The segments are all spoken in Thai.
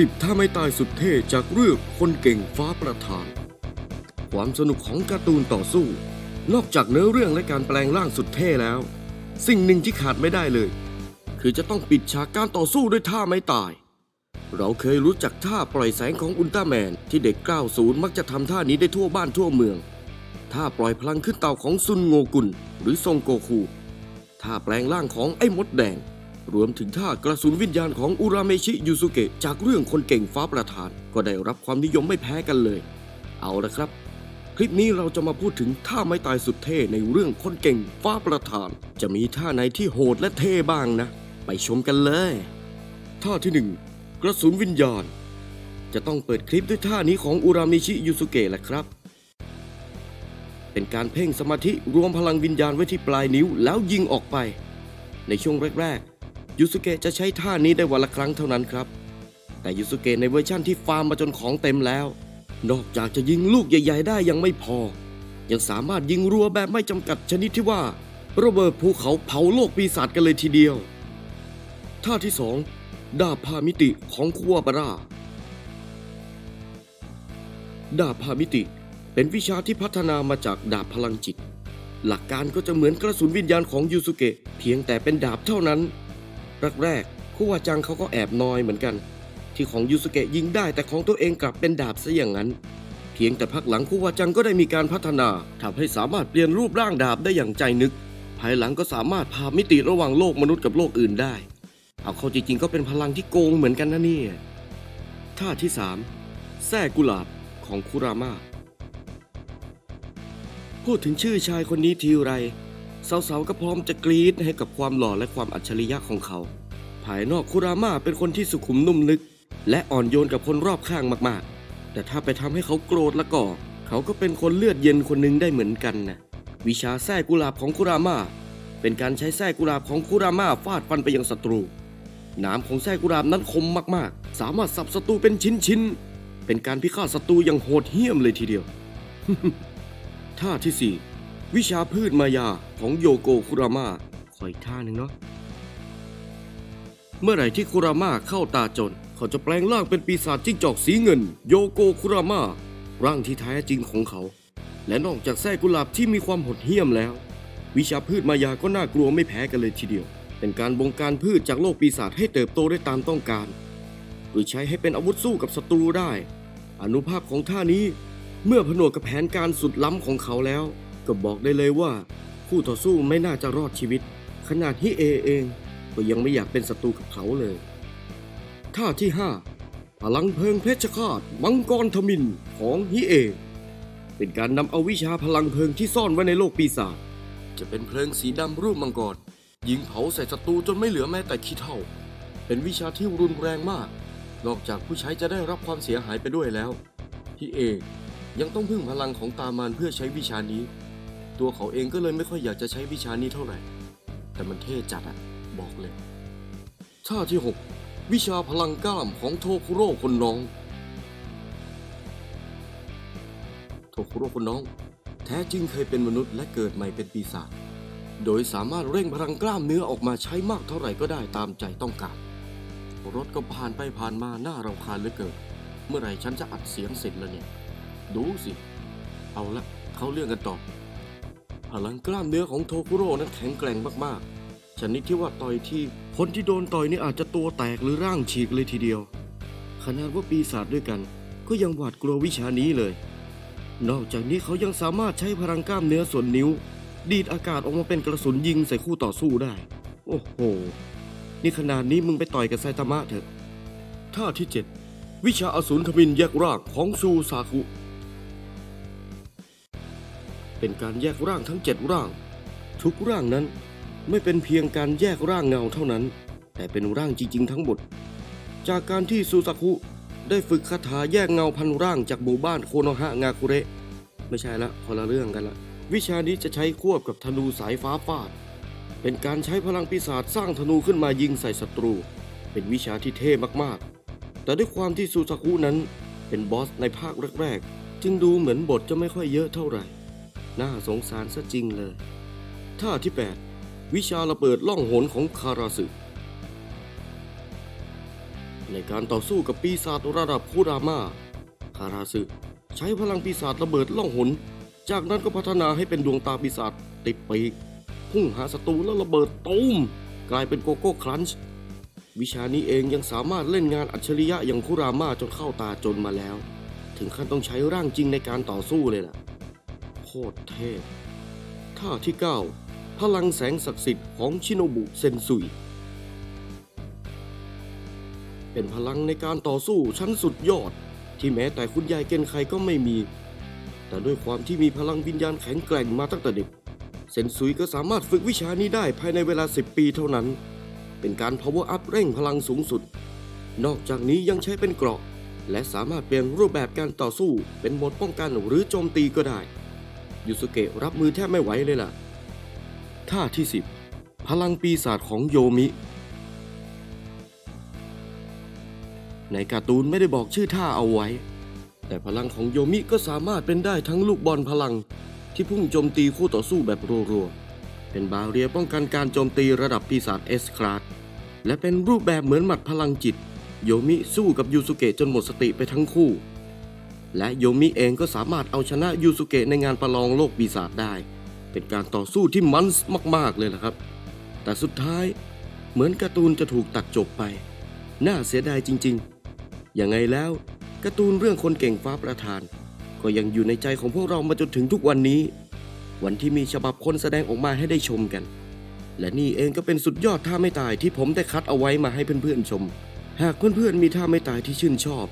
10ถ้าไม่ตายสุดเท่จากเรื่องคนเก่งฟ้าประธาน ความสนุกของการ์ตูนต่อสู้ นอกจากเนื้อเรื่องและการแปลงร่างสุดเท่แล้ว สิ่งหนึ่งที่ขาดไม่ได้เลย คือจะต้องปิดฉากการต่อสู้ด้วยท่าไม่ตาย เราเคยรู้จักท่าปล่อยแสงของอุลตร้าแมน ที่เด็ก 90 มักจะทำท่านี้ได้ทั่วบ้านทั่วเมืองท่าปล่อยพลังขึ้นเต่าของซุนโงกุลหรือทรงโกคูท่าแปลงร่างของไอ้มดแดง รวมถึงท่ากระสุนวิญญาณของอุราเมชิยูสุเกะจากเรื่องคนเก่งฟ้าประธาน ก็ได้รับความนิยมไม่แพ้กันเลย เอาละครับ คลิปนี้เราจะมาพูดถึงท่าไม้ตายสุดเท่ในเรื่องคนเก่งฟ้าประธาน จะมีท่าไหนที่โหดและเท่บ้างนะ ไปชมกันเลย ท่าที่หนึ่งกระสุนวิญญาณ จะต้องเปิดคลิปด้วยท่านี้ของอุรามิชิยูสุเกะแหละครับเป็นการเพ่งสมาธิรวมพลังวิญญาณไว้ที่ปลายนิ้วแล้วยิงออกไป ในช่วงแรก ยูสุเกะจะใช้ท่านี้ได้วันละครั้งเท่านั้นครับ แต่ยูสุเกะในเวอร์ชั่นที่ฟาร์มมาจนของเต็มแล้ว นอกจากจะยิงลูกใหญ่ ๆ ได้ยังไม่พอ ยังสามารถยิงรัวแบบไม่จำกัดชนิดที่ว่าระเบิดภูเขาเผาโลกปีศาจกันเลยทีเดียว ท่าที่สองดาบพามิติของคัวบาราดาบพามิติเป็นวิชาที่พัฒนามาจากดาบพลังจิต หลักการก็จะเหมือนกระสุนวิญญาณของยูสุเกะเพียงแต่เป็นดาบเท่านั้น แรกๆคุวาจังเขาก็แอบนอยเหมือนกัน ที่ของยูสุเกะยิงได้แต่ของตัวเองกลับเป็นดาบซะอย่างนั้น เพียงแต่พักหลังคุวาจังก็ได้มีการพัฒนาทำให้สามารถเปลี่ยนรูปร่างดาบได้อย่างใจนึก ภายหลังก็สามารถพามิติระหว่างโลกมนุษย์กับโลกอื่นได้เอาเข้าจริงๆก็เป็นพลังที่โกงเหมือนกันนะเนี่ยท่าที่สามแส้กุหลาบของคุรามาพูดถึงชื่อชายคนนี้ทีไร สาวๆก็พร้อมจะกรี๊ดให้กับความหล่อและความอัจฉริยะของเขา ภายนอกคุรามาเป็นคนที่สุขุมนุ่มลึก และอ่อนโยนกับคนรอบข้างมากๆ แต่ถ้าไปทำให้เขาโกรธแล้วก็เขาก็เป็นคนเลือดเย็นคนหนึ่งได้เหมือนกันนะวิชาแส้กุหลาบของคุรามาเป็นการใช้แส้กุหลาบของคุรามาฟาดฟันไปยังศัตรูนามของแส้กุหลาบนั้นคมมากๆ สามารถสับศัตรูเป็นชิ้นๆเป็นการพิฆาตศัตรูอย่างโหดเหี้ยมเลยทีเดียวท่าที่4 วิชาพืชมายาของโยโกคุรามาขออีกท่าหนึ่งเนาะ เมื่อไหร่ที่คุรามาเข้าตาจน เขาจะแปลงร่างเป็นปีศาจจิ้งจอกสีเงิน โยโกคุรามาร่างที่แท้จริงของเขา และนอกจากแส้กุหลาบที่มีความหดเหี้ยมแล้ว วิชาพืชมายาก็น่ากลัวไม่แพ้กันเลยทีเดียว เป็นการบงการพืชจากโลกปีศาจให้เติบโตได้ตามต้องการ หรือใช้ให้เป็นอาวุธสู้กับศัตรูได้ อนุภาพของท่านี้ เมื่อผนวกกับแผนการสุดล้ำของเขาแล้ว ก็บอกได้เลยว่า คู่ต่อสู้ไม่น่าจะรอดชีวิต ขนาดฮิเอเอง ก็ยังไม่อยากเป็นศัตรูกับเขาเลยท่าที่ 5 พลังเพลิงเพชฌฆาตมังกรทมินของฮิเอ เป็นการนำเอาวิชาพลังเพลิงที่ซ่อนไว้ในโลกปีศาจจะเป็นเพลิงสีดำรูปมังกรยิงเผาใส่ศัตรูจนไม่เหลือแม้แต่ขี้เท่า เป็นวิชาที่รุนแรงมาก นอกจากผู้ใช้จะได้รับความเสียหายไปด้วยแล้วฮิเอยังต้องพึ่งพลังของตามานเพื่อใช้วิชานี้ ตัวเขาเองก็เลยไม่ค่อยอยากจะใช้วิชานี้เท่าไหร่ แต่มันเท่จัดอะบอกเลย ท่าที่ 6 วิชาพลังกล้ามของโทคุโร่คนน้อง โทคุโร่คนน้อง แท้จริงเคยเป็นมนุษย์และเกิดใหม่เป็นปีศาจ โดยสามารถเร่งพลังกล้ามเนื้อออกมาใช้มากเท่าไหร่ก็ได้ตามใจต้องการ รถก็ผ่านไปผ่านมาหน้ารำคาญเหลือเกิน เมื่อไหร่ฉันจะอัดเสียงเสร็จแล้วเนี่ย ดูสิ เอาละ เข้าเรื่องกันต่อ พลังกล้ามเนื้อของโทคุโร่นั้นแข็งแกร่งมากๆ ชนิดที่ว่าต่อยที่คนที่โดนต่อยนี่อาจจะตัวแตกหรือร่างฉีกเลยทีเดียว ขนาดว่าปีศาจด้วยกัน ก็ยังหวาดกลัววิชานี้เลย นอกจากนี้เขายังสามารถใช้พลังกล้ามเนื้อส่วนนิ้ว ดีดอากาศออกมาเป็นกระสุนยิงใส่คู่ต่อสู้ได้ โอ้โห นี่ขนาดนี้มึงไปต่อยกับไซตามะเถอะท่าที่ 7 วิชาอสูรทมินแยกร่างของซูซาคุ เป็นการแยกร่างทั้งเจ็ดร่าง ทุกร่างนั้นไม่เป็นเพียงการแยกร่างเงาเท่านั้น แต่เป็นร่างจริง ๆ ทั้งหมด จากการที่ซูซาคุได้ฝึกคาถาแยกเงาพันร่างจากหมู่บ้านโคโนฮะงาคุเระไม่ใช่ละคนละเรื่องกันละ วิชานี้จะใช้ควบกับธนูสายฟ้าฟาด เป็นการใช้พลังปีศาจสร้างธนูขึ้นมายิงใส่ศัตรู เป็นวิชาที่เท่มากๆ แต่ด้วยความที่ซูซาคุนั้นเป็นบอสในภาคแรกๆ จึงดูเหมือนบทจะไม่ค่อยเยอะเท่าไหร่ น่าสงสารซะจริงเลย ท่าที่ 8 วิชาระเบิดล่องหนของคาราสึในการต่อสู้กับปีศาจระดับคุรามาคาราซึใช้พลังปีศาจระเบิดล่องหน จากนั้นก็พัฒนาให้เป็นดวงตาปีศาจติดปีกพุ่งหาศัตรูแล้วระเบิดตูมกลายเป็นโกโก้ครันช์วิชานี้เองยังสามารถเล่นงานอัจฉริยะอย่างคุรามาจนเข้าตาจนมาแล้ว ถึงขั้นต้องใช้ร่างจริงในการต่อสู้เลยล่ะ คตรเทพ ท่าที่ 9 พลังแสงศักดิ์สิทธิ์ของชิโนบุเซนซุย เป็นพลังในการต่อสู้ชั้นสุดยอด ที่แม้แต่คุณยายเกนไคก็ไม่มี แต่ด้วยความที่มีพลังวิญญาณแข็งแกร่งมาตั้งแต่เด็ก เซนซุยก็สามารถฝึกวิชานี้ได้ภายในเวลา 10 ปีเท่านั้น เป็นการ power up เร่งพลังสูงสุด นอกจากนี้ยังใช้เป็นเกราะและสามารถเปลี่ยนรูปแบบการต่อสู้เป็นโหมดป้องกันหรือโจมตีก็ได้ ยูสุเกะรับมือแทบไม่ไหวเลยล่ะ ท่าที่ 10 พลังปีศาจของโยมิ ในการ์ตูนไม่ได้บอกชื่อท่าเอาไว้ แต่พลังของโยมิก็สามารถเป็นได้ทั้งลูกบอลพลังที่พุ่งโจมตีคู่ต่อสู้แบบรัวๆ เป็นบาเรียป้องกันการโจมตีระดับปีศาจเอสคราดและเป็นรูปแบบเหมือนหมัดพลังจิต โยมิสู้กับยูสุเกะจนหมดสติไปทั้งคู่ และโยมิเองก็สามารถเอาชนะยูสุเกะในงานประลองโลกปีศาจได้ เป็นการต่อสู้ที่มันส์มากๆเลยล่ะครับ แต่สุดท้ายเหมือนการ์ตูนจะถูกตัดจบไป น่าเสียดายจริงๆยังไงแล้วการ์ตูนเรื่องคนเก่งฟ้าประธาน ก็ยังอยู่ในใจของพวกเรามาจนถึงทุกวันนี้ วันที่มีฉบับคนแสดงออกมาให้ได้ชมกัน และนี่เองก็เป็นสุดยอดท่าไม่ตายที่ผมได้คัดเอาไว้มาให้เพื่อนๆชม หากเพื่อนๆมีท่าไม่ตายที่ชื่นชอบ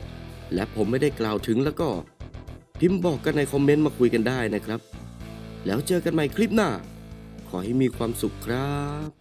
และผมไม่ได้กล่าวถึงแล้วก็พิมพ์บอกกันในคอมเมนต์มาคุยกันได้นะครับ แล้วเจอกันใหม่คลิปหน้า ขอให้มีความสุขครับ